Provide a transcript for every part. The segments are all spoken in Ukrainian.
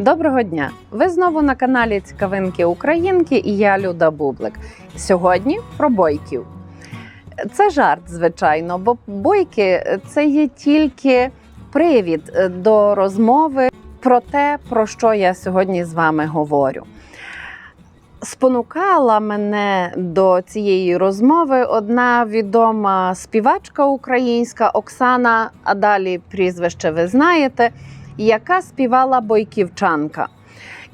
Доброго дня! Ви знову на каналі Цікавинки Українки і я Люда Бублик. Сьогодні про бойків. Це жарт, звичайно, бо бойки це є тільки привід е, до розмови про те, про що я сьогодні з вами говорю. Спонукала мене до цієї розмови одна відома співачка українська Оксана, а далі прізвище ви знаєте, яка співала бойківчанка.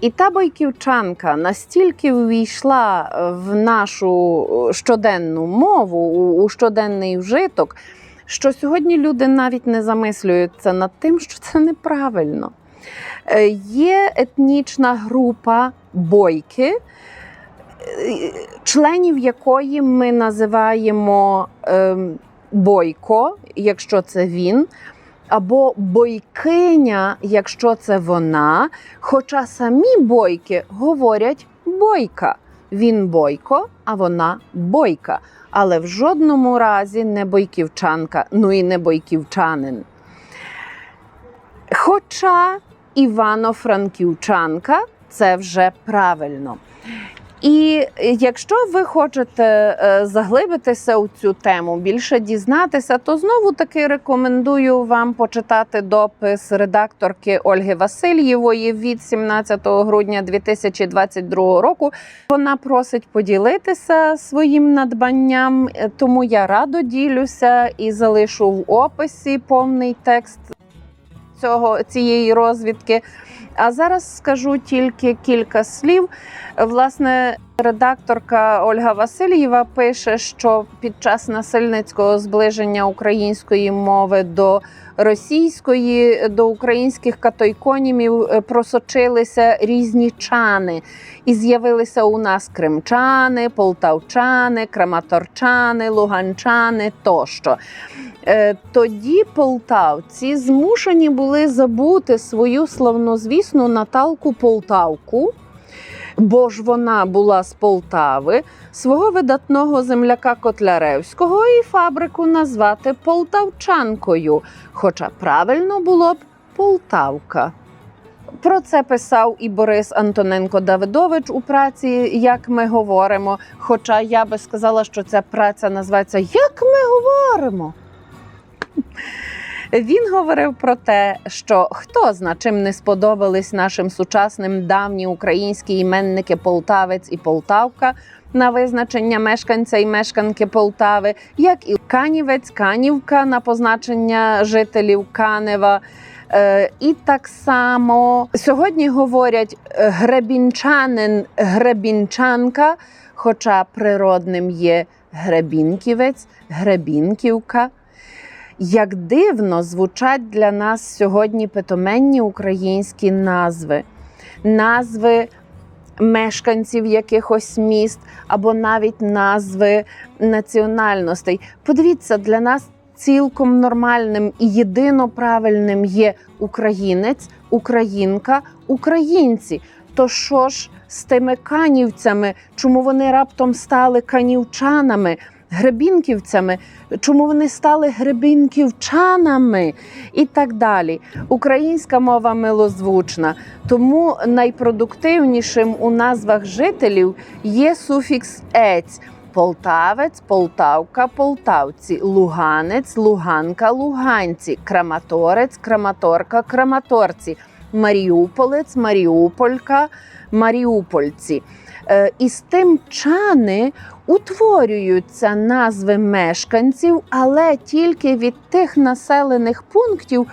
І та бойківчанка настільки ввійшла в нашу щоденну мову, у- щоденний вжиток, що сьогодні люди навіть не замислюються над тим, що це неправильно. Е, Є етнічна група бойки, е, членів якої ми називаємо ем, бойко, якщо це він, або бойкиня, якщо це вона. Хоча самі бойки говорять бойка. Він бойко, а вона бойка. Але в жодному разі не бойківчанка, ну і не бойківчанин. Хоча Івано-Франківчанка це вже правильно. І якщо ви хочете е, заглибитися у цю тему, більше дізнатися, то знову таки рекомендую вам почитати допис редакторки Ольги Васильєвої від 17 грудня 2022 року. Вона просить поділитися своїм надбанням, е, тому я радо ділюся і залишу в описі повний текст цього цієї розвідки. А зараз скажу тільки кілька слів. Власне, редакторка Ольга Васильєва пише, що під час насильницького зближення української мови до російської, до українських катойконімів е, просочилися різні чани, і з'явилися у нас кримчани, полтавчани, краматорчани, луганчани тощо. Е, Тоді полтавці змушені були забути свою славнозвісну Наталку Полтавку, бо ж вона була з Полтави, свого видатного земляка Котляревського і фабрику назвати Полтавчанкою. Хоча правильно було б Полтавка. Про це писав і Борис Антоненко Давидович у праці, як ми говоримо. Хоча я би сказала, що ця праця називається Як ми говоримо. Він говорив про те, що хто зна, чим не сподобались нашим сучасним давні українські іменники Полтавець і Полтавка на визначення мешканця і мешканки Полтави, як і Канівець, Канівка на позначення жителів Канева. Е, І так само сьогодні говорять е, гребінчанин, гребінчанка, хоча природним є гребінківець, гребінківка. Як дивно звучать для нас сьогодні питоменні українські назви, назви мешканців якихось міст або навіть назви національностей. Подивіться, для нас цілком нормальним і єдино правильним є українець, українка, українці. То що ж з тими канівцями, чому вони раптом стали канівчанами? Гребінківцями, чому вони стали гребінківчанами і так далі. Українська мова милозвучна, тому найпродуктивнішим у назвах жителів є суфікс ець. Полтавець, Полтавка, Полтавці, Луганець, Луганка, Луганці, Краматорець, Краматорка, Краматорці, Маріуполець, Маріуполька, Маріупольці. Е, І з тим чани утворюються назви мешканців, але тільки від тих населених пунктів,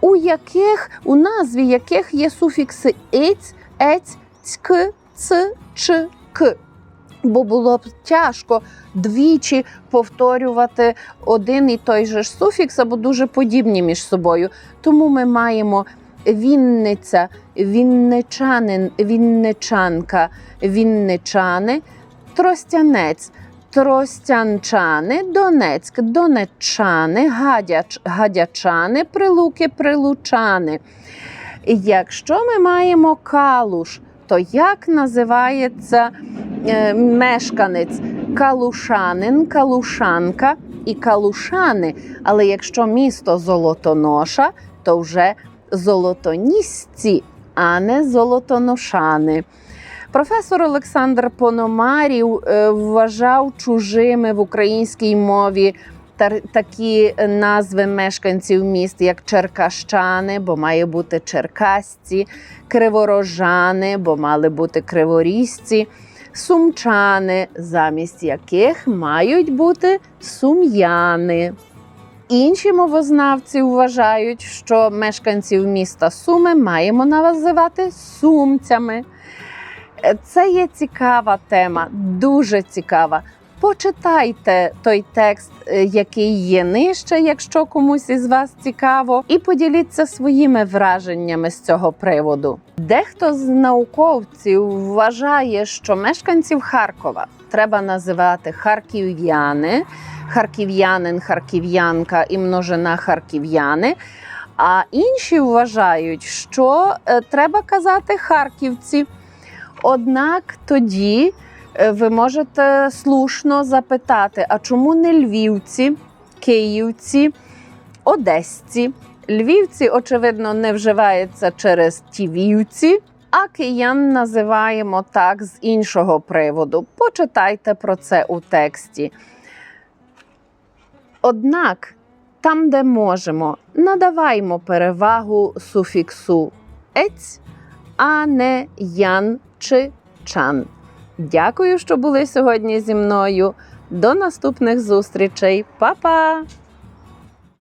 у яких у назві яких є суфікси іць, ець, цьк, ц, ч, к. Бо було б тяжко двічі повторювати один і той же ж суфікс, або дуже подібні між собою. Тому ми маємо Вінниця, Вінничанин, Вінничанка, Вінничани, Тростянець, Тростянчани, Донецьк, Донеччани, Гадяч, Гадячани, Прилуки, Прилучани. Якщо ми маємо калуш, то як називається е, мешканець? Калушанин, Калушанка і Калушани. Але якщо місто Золотоноша, то вже золотонісці а не золотоношани. Професор Олександр Пономарів е, вважав чужими в українській мові такі назви мешканців міст, як Черкащани, бо має бути черкасці, криворожани, бо мали бути криворізці, сумчани, замість яких мають бути сум'яни. Інші мовознавці вважають, що мешканців міста Суми маємо називати сумцями. Е, Це є цікава тема, дуже цікава. Почитайте той текст, е, який є нижче, якщо комусь із вас цікаво, і поділіться своїми враженнями з цього приводу. Дехто з науковців вважає, що мешканців Харкова треба називати харків'яни, харків'янин, харків'янка і множина харків'яни. А інші вважають, що е, треба казати харківці. Однак тоді е, ви можете слушно запитати: а чому не львівці, київці, одесці? Львівці, очевидно, не вживається через тівівці, а киян називаємо так з іншого приводу. Почитайте про це у тексті. Однак, там, де можемо, надаваймо перевагу суфіксу ець, а не ян чи чан. Дякую, що були сьогодні зі мною. До наступних зустрічей. Па-па!